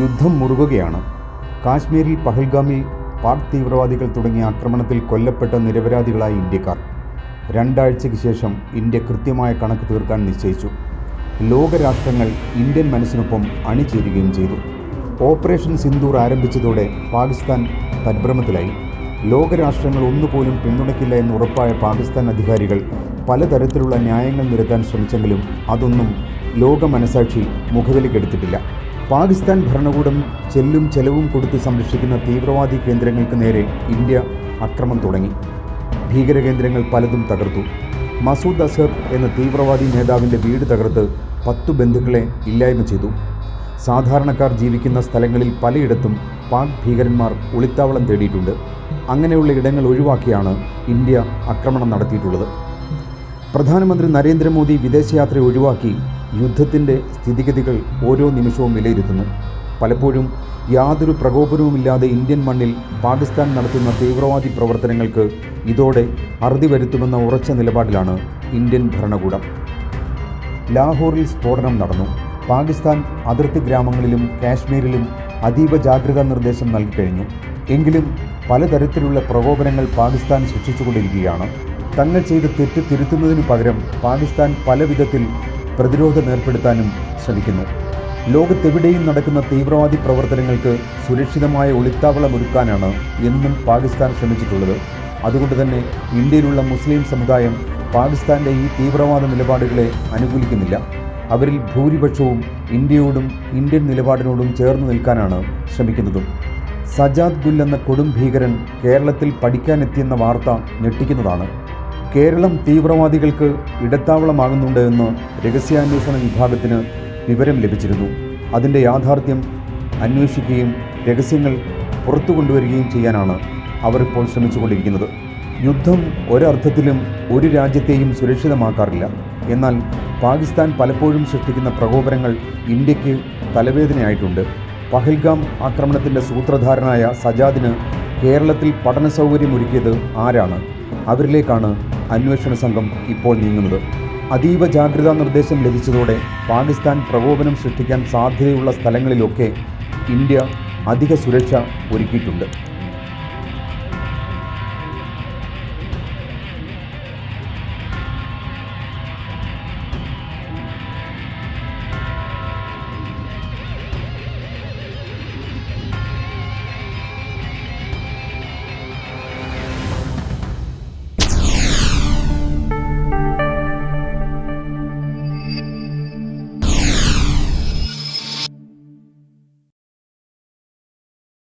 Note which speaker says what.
Speaker 1: യുദ്ധം മുറുകുകയാണ്. കാശ്മീരിൽ പഹൽഗാമിൽ പാക് തീവ്രവാദികൾ തുടങ്ങിയ ആക്രമണത്തിൽ കൊല്ലപ്പെട്ട നിരപരാധികളായ ഇന്ത്യക്കാർ. രണ്ടാഴ്ചയ്ക്ക് ശേഷം ഇന്ത്യ കൃത്യമായ കണക്ക് തീർക്കാൻ നിശ്ചയിച്ചു. ലോകരാഷ്ട്രങ്ങൾ ഇന്ത്യൻ മനസ്സിനൊപ്പം അണിചേരുകയും ചെയ്തു. ഓപ്പറേഷൻ സിന്ദൂർ ആരംഭിച്ചതോടെ പാകിസ്ഥാൻ തദ്ഭ്രമത്തിലായി ലോകരാഷ്ട്രങ്ങൾ ഒന്നുപോലും പിന്തുണയ്ക്കില്ല എന്ന് ഉറപ്പായ പാകിസ്ഥാൻ അധികാരികൾ പലതരത്തിലുള്ള ന്യായങ്ങൾ നിരത്താൻ ശ്രമിച്ചെങ്കിലും അതൊന്നും ലോക മനസാക്ഷി മുഖവിലക്കെടുത്തിട്ടില്ല പാകിസ്ഥാൻ ഭരണകൂടം ചെല്ലും ചെലവും കൊടുത്ത് സംരക്ഷിക്കുന്ന തീവ്രവാദി കേന്ദ്രങ്ങൾക്ക് നേരെ ഇന്ത്യ അക്രമം തുടങ്ങി. ഭീകരകേന്ദ്രങ്ങൾ പലതും തകർത്തു. മസൂദ് അസർ എന്ന തീവ്രവാദി നേതാവിന്റെ വീട് തകർത്ത് പത്തു ബന്ധുക്കളെ ഇല്ലായ്മ ചെയ്തു. സാധാരണക്കാർ ജീവിക്കുന്ന സ്ഥലങ്ങളിൽ പലയിടത്തും പാക് ഭീകരന്മാർ ഒളിത്താവളം തേടിയിട്ടുണ്ട്. അങ്ങനെയുള്ള ഇടങ്ങൾ ഒഴിവാക്കിയാണ് ഇന്ത്യ ആക്രമണം നടത്തിയിട്ടുള്ളത്. പ്രധാനമന്ത്രി നരേന്ദ്രമോദി വിദേശയാത്ര ഒഴിവാക്കി യുദ്ധത്തിന്റെ സ്ഥിതിഗതികൾ ഓരോ നിമിഷവും വിലയിരുത്തുന്നു. പലപ്പോഴും യാതൊരു പ്രകോപനവുമില്ലാതെ ഇന്ത്യൻ മണ്ണിൽ പാകിസ്ഥാൻ നടത്തുന്ന തീവ്രവാദി പ്രവർത്തനങ്ങൾക്ക് ഇതോടെ അറുതി വരുത്തുമെന്ന ഉറച്ച നിലപാടിലാണ് ഇന്ത്യൻ ഭരണകൂടം. ലാഹോറിൽ സ്ഫോടനം നടന്നു. പാകിസ്ഥാൻ അതിർത്തി ഗ്രാമങ്ങളിലും കാശ്മീരിലും അതീവ ജാഗ്രതാ നിർദ്ദേശം നൽകിക്കഴിഞ്ഞു. എങ്കിലും പലതരത്തിലുള്ള പ്രകോപനങ്ങൾ പാകിസ്ഥാൻ ശിക്ഷിച്ചുകൊണ്ടിരിക്കുകയാണ് തങ്ങൾ ചെയ്ത തെറ്റ് തിരുത്തുന്നതിനു പകരം പാകിസ്ഥാൻ പല വിധത്തിൽ പ്രതിരോധം ഏർപ്പെടുത്താനും ശ്രമിക്കുന്നു. ലോകത്തെവിടെയും നടക്കുന്ന തീവ്രവാദി പ്രവർത്തനങ്ങൾക്ക് സുരക്ഷിതമായ ഒളിത്താവളമൊരുക്കാനാണ് എന്നും പാകിസ്ഥാൻ ശ്രമിച്ചിട്ടുള്ളത്. അതുകൊണ്ട് തന്നെ ഇന്ത്യയിലുള്ള മുസ്ലിം സമുദായം പാകിസ്ഥാന്റെ ഈ തീവ്രവാദ നിലപാടുകളെ അനുകൂലിക്കുന്നില്ല. അവരിൽ ഭൂരിപക്ഷവും ഇന്ത്യയോടും ഇന്ത്യൻ നിലപാടിനോടും ചേർന്ന് നിൽക്കാനാണ് ശ്രമിക്കുന്നതും. സജാദ് ഗുൽ എന്ന കൊടും ഭീകരൻ കേരളത്തിൽ പഠിക്കാനെത്തിയെന്ന വാർത്ത ഞെട്ടിക്കുന്നതാണ്. കേരളം തീവ്രവാദികൾക്ക് ഇടത്താവളമാകുന്നുണ്ട് എന്ന് രഹസ്യാന്വേഷണ വിഭാഗത്തിന് വിവരം ലഭിച്ചിരുന്നു. അതിന്റെ യാഥാർത്ഥ്യം അന്വേഷിക്കുകയും രഹസ്യങ്ങൾ പുറത്തു കൊണ്ടുവരികയും ചെയ്യാനാണ് അവർ ഇപ്പോൾ ശ്രമിച്ചുകൊണ്ടിരിക്കുന്നത്. യുദ്ധം ഒരർത്ഥത്തിലും ഒരു രാജ്യത്തെയും സുരക്ഷിതമാക്കാറില്ല. എന്നാൽ പാകിസ്ഥാൻ പലപ്പോഴും സൃഷ്ടിക്കുന്ന പ്രകോപനങ്ങൾ ഇന്ത്യയ്ക്ക് തലവേദനയായിട്ടുണ്ട്. പഹൽഗാം ആക്രമണത്തിന്റെ സൂത്രധാരനായ സജാദിന് കേരളത്തിൽ പഠന സൗകര്യമൊരുക്കിയത് ആരാണ്? അവരിലേക്കാണ് അന്വേഷണ സംഘം ഇപ്പോൾ നീങ്ങുന്നത്. അതീവ ജാഗ്രതാ നിർദ്ദേശം ലഭിച്ചതോടെ പാകിസ്ഥാൻ പ്രകോപനം സൃഷ്ടിക്കാൻ സാധ്യതയുള്ള സ്ഥലങ്ങളിലൊക്കെ ഇന്ത്യ അധിക സുരക്ഷ ഒരുക്കിയിട്ടുണ്ട്.